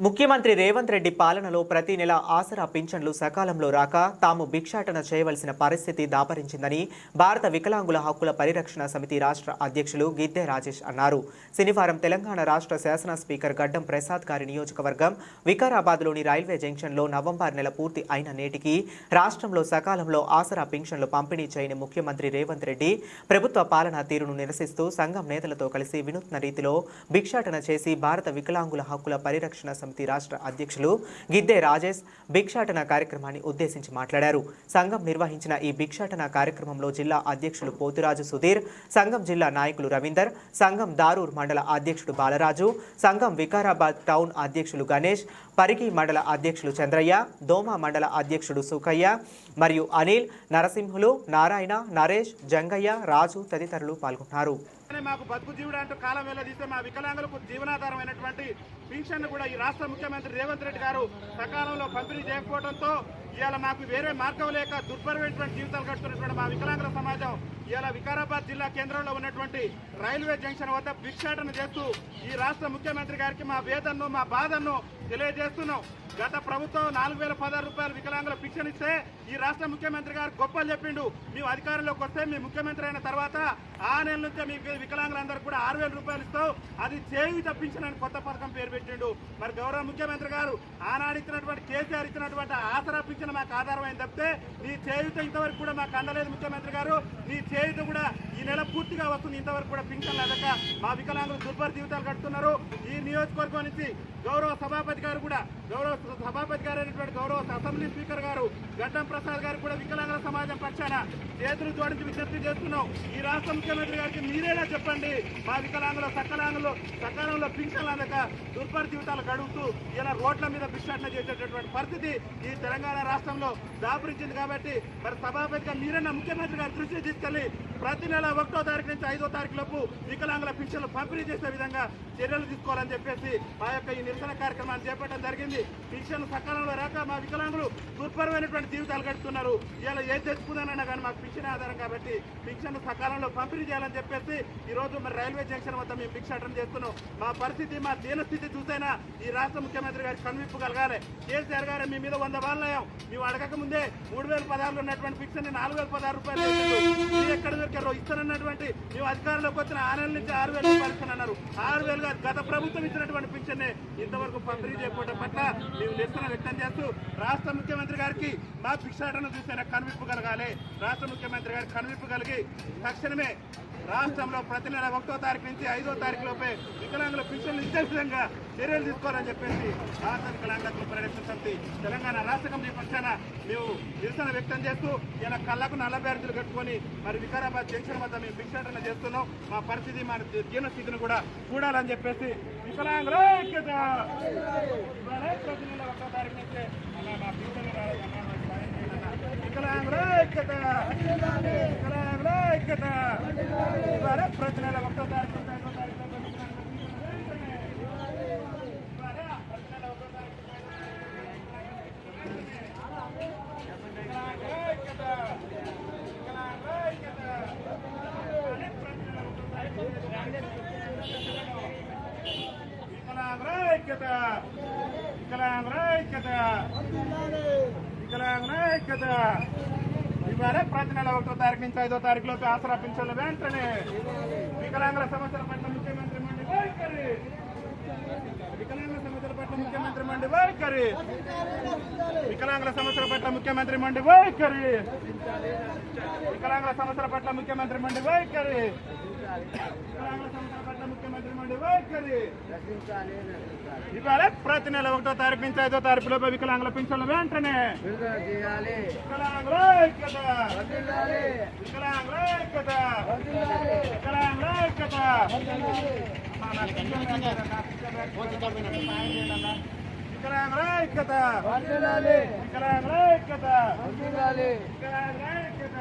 ముఖ్యమంత్రి రేవంత్ రెడ్డి పాలనలో ప్రతి నెల ఆసరా పింఛన్లు సకాలంలో రాక తాము భిక్షాటన చేయవలసిన పరిస్థితి దాపరించిందని భారత వికలాంగుల హక్కుల పరిరక్షణ సమితి రాష్ట్ర అధ్యక్షులు గిద్దె రాజేష్ అన్నారు. శనివారం తెలంగాణ రాష్ట్ర శాసన స్పీకర్ గడ్డం ప్రసాద్ గారి నియోజకవర్గం వికారాబాద్లోని రైల్వే జంక్షన్లో నవంబర్ నెల పూర్తి అయిన నేటికి రాష్ట్రంలో సకాలంలో ఆసరా పింఛన్లు పంపిణీ చేయని ముఖ్యమంత్రి రేవంత్ రెడ్డి ప్రభుత్వ పాలనా తీరును నిరసిస్తూ సంఘం నేతలతో కలిసి వినూత్న రీతిలో భిక్షాటన చేసి భారత వికలాంగుల హక్కుల పరిరక్షణ సమితి రాష్ట్ర అధ్యక్షులు గిద్దె రాజేష్ భిక్షాటన కార్యక్రమాన్ని ఉద్దేశించి మాట్లాడారు. సంఘం నిర్వహించిన ఈ భిక్షాటన కార్యక్రమంలో జిల్లా అధ్యక్షులు పోతురాజు సుధీర్ సంఘం జిల్లా నాయకులు రవీందర్ సంఘం దారూర్ మండల అధ్యక్షుడు బాలరాజు సంఘం వికారాబాద్ టౌన్ అధ్యక్షులు గణేష్ పరిగి మండల అధ్యక్షులు చంద్రయ్య దోమ మండల అధ్యక్షుడు సుఖయ్య మరియు అనిల్ నరసింహులు నారాయణ నరేష్ జంగయ్య రాజు తదితరులు పాల్గొన్నారు. మాకు బతుకు జీవుడు అంటూ కాలం వెళ్ళదీస్తే మా వికలాంగులకు జీవనాధారమైనటువంటి పింఛన్ కూడా ఈ రాష్ట్ర ముఖ్యమంత్రి రేవంత్ రెడ్డి గారు సకాలంలో పంపిణీ చేయకపోవడంతో ఇవాళ మాకు వేరే మార్గం లేక దుర్భరమైనటువంటి జీవితాలు గడుపుతున్నటువంటి మా వికలాంగుల సమాజం ఇవాళ వికారాబాద్ జిల్లా కేంద్రంలో ఉన్నటువంటి రైల్వే జంక్షన్ వద్ద భిక్షాటన చేస్తూ ఈ రాష్ట్ర ముఖ్యమంత్రి గారికి మా వేదన్ను మా బాధను తెలియజేస్తున్నాం. గత ప్రభుత్వం నాలుగు వేల పదహారు రూపాయలు వికలాంగుల పింఛన్ ఇస్తే ఈ రాష్ట్ర ముఖ్యమంత్రి గారు గొప్పలు చెప్పిండు. మేము అధికారంలోకి వస్తే మీ ముఖ్యమంత్రి అయిన తర్వాత ఆ నెల నుంచే మీ వికలాంగులందరూ కూడా ఆరు వేల రూపాయలు ఇస్తావు అది చేయి తప్పించడానికి కొత్త పథకం పేరు పెట్టిండు. మరి గౌరవ ముఖ్యమంత్రి గారు ఆనాడు ఇచ్చినటువంటి కేసీఆర్ ఇచ్చినటువంటి ఆసరా పింఛన్ మాకు ఆధారమైంది తప్పితే నీ చేయుత ఇంతవరకు కూడా మాకు అందలేదు ముఖ్యమంత్రి గారు. నీ చేయుత కూడా ఈ నెల పూర్తిగా వస్తుంది. ఇంతవరకు కూడా పింఛన్ లేదక మా వికలాంగులు దుర్భర జీవితాలు గడుపుతున్నారు. ఈ నియోజకవర్గం నుంచి గౌరవ సభాపతి గారు కూడా గౌరవ సభాపతి గారు అయినటువంటి గౌరవ అసెంబ్లీ స్పీకర్ గారు గడ్డం ప్రసాద్ గారు కూడా వికలాంగుల సమాజం పక్షాన చేతులు జోడించి విజ్ఞప్తి చేస్తున్నాం. ఈ రాష్ట్ర ముఖ్యమంత్రి గారికి మీరేలా చెప్పండి? మా వికలాంగుల సకలాంగులు సకాలంలో పింఛన్లు అందక దుర్భర జీవితాలు గడుపుతూ ఇలా రోడ్ల మీద భిక్షాటన చేసేటటువంటి పరిస్థితి ఈ తెలంగాణ రాష్ట్రంలో దాపురించింది కాబట్టి మరి సభాపతిగా మీరన్న ముఖ్యమంత్రి గారి దృష్టి తీసుకెళ్ళి ప్రతి నెల ఒకటో తారీఖు నుంచి ఐదో తారీఖు లోపు వికలాంగుల పింఛన్లు పంపిణీ చేసే విధంగా చర్యలు తీసుకోవాలని చెప్పేసి మా యొక్క ఈ నిరసన కార్యక్రమాన్ని చేపట్టడం జరిగింది. పింఛన్లు సకాలంలో రాక మా వికలాంగులు దుర్భరమైనటువంటి జీవితాలు గడుపుతున్నారు. ఇలా ఏది తెచ్చుకుందానన్నా కానీ మాకు పింఛన్ ఆధారం కాబట్టి పింఛన్లు సకాలంలో పంపిణీ చేయాలని చెప్పేసి ఈ రోజు మరి రైల్వే జంక్షన్ వద్ద మేము భిక్షాటన చేస్తున్నాం. మా పరిస్థితి మా దీనస్థితి చూసైనా ఈ రాష్ట్ర ముఖ్యమంత్రి గారు కనువిప్పు కలగాలి కేసీఆర్ గారు మీ మీద వంద వాళ్ళయం మేము అడగక ముందే మూడు వేల పదహారులో ఉన్నటువంటి పింఛన్ నాలుగు వేల పదహారు రూపాయలు మీరు ఎక్కడ దొరికారో ఇస్తానన్నటువంటి మేము అధికారంలోకి వచ్చిన ఆరు నెలల నుంచి ఆరు వేలు రూపాయలు అన్నారు ఆరు వేలుగా గత ప్రభుత్వం ఇచ్చినటువంటి పింఛన్ ఇంతవరకు పంపిణీ చేయకపోవడం పట్ల మేము నిరసన వ్యక్తం చేస్తూ రాష్ట్ర ముఖ్యమంత్రి గారికి మా భిక్షాటన చూసిన కనువిప్పు కలగాలి. రాష్ట్ర ముఖ్యమంత్రి గారికి కనువిప్పు కలిగి తక్షణమే రాష్ట్రంలో ప్రతి నెల ఒకటో తారీఖు నుంచి ఐదో తారీఖు లోపే వికలాంగుల పింఛన్లు ఇచ్చే విధంగా చర్యలు తీసుకోవాలని చెప్పేసి రాష్ట్ర వికలాంగ పరిరక్షణ సమితి తెలంగాణ రాష్ట్ర కమిటీ పక్షాన మేము నిరసన వ్యక్తం చేస్తూ ఇలా కళ్ళకు నల్ల బ్యారేజీలు కట్టుకొని మరి వికారాబాద్ జంక్షన్ వద్ద మేము భిక్షాటన చేస్తున్నాం. మా పరిస్థితి మా జీవన స్థితిని కూడా చూడాలని చెప్పేసి వికలాంగుల ఐక్యత ఇవాళ ప్రతి నెల ఒకటో తారీఖు నుంచే అలా మా పింఛన్లు రావాలి అన్నా, మాకు సాయం చేయండి అన్నా. వికలాంగుల ఐక్యత వికలాంగుల ఐక్యత ఇవాళ ప్రతి నెల ఒకటో తారీఖు నుంచి ఐదో తారీఖు లోపు వికలాంగుల పింఛన్లు ఇవాళ ప్రతి నెల తారీఖు నుంచి ప్రతి నెల ఒకటో తారీఖు నుంచి ఐదో తారీఖు లోపు ఆసరా పింఛన్లు వెంటనే వికలాంగుల సమస్యల పట్ల ముఖ్యమంత్రి మండి వికలాంగుల సమస్యల పట్ల ముఖ్యమంత్రి మండి వైఖరి వికలాంగుల సమస్యల పట్ల ముఖ్యమంత్రి మండి వైఖరి వికలాంగుల సమస్యల పట్ల ముఖ్యమంత్రి మండి వైఖరి వికలాంగుల సమస్యల పట్ల ముఖ్యమంత్రి మండి వైఖరి ఇవాళ ప్రతి నెల ఒకటో తారీఖు నుంచి ఐదో తారీఖు లోపు వికలాంగుల పింఛన్లు వెంటనే. వికలాంగుల ఐక్యత. వికలాంగుల ఐక్యత. వికలాంగుల ఐక్యత. వికలాంగుల ఐక్యత వికలాంగుల ఐక్యత వికలాంగుల ఐక్యత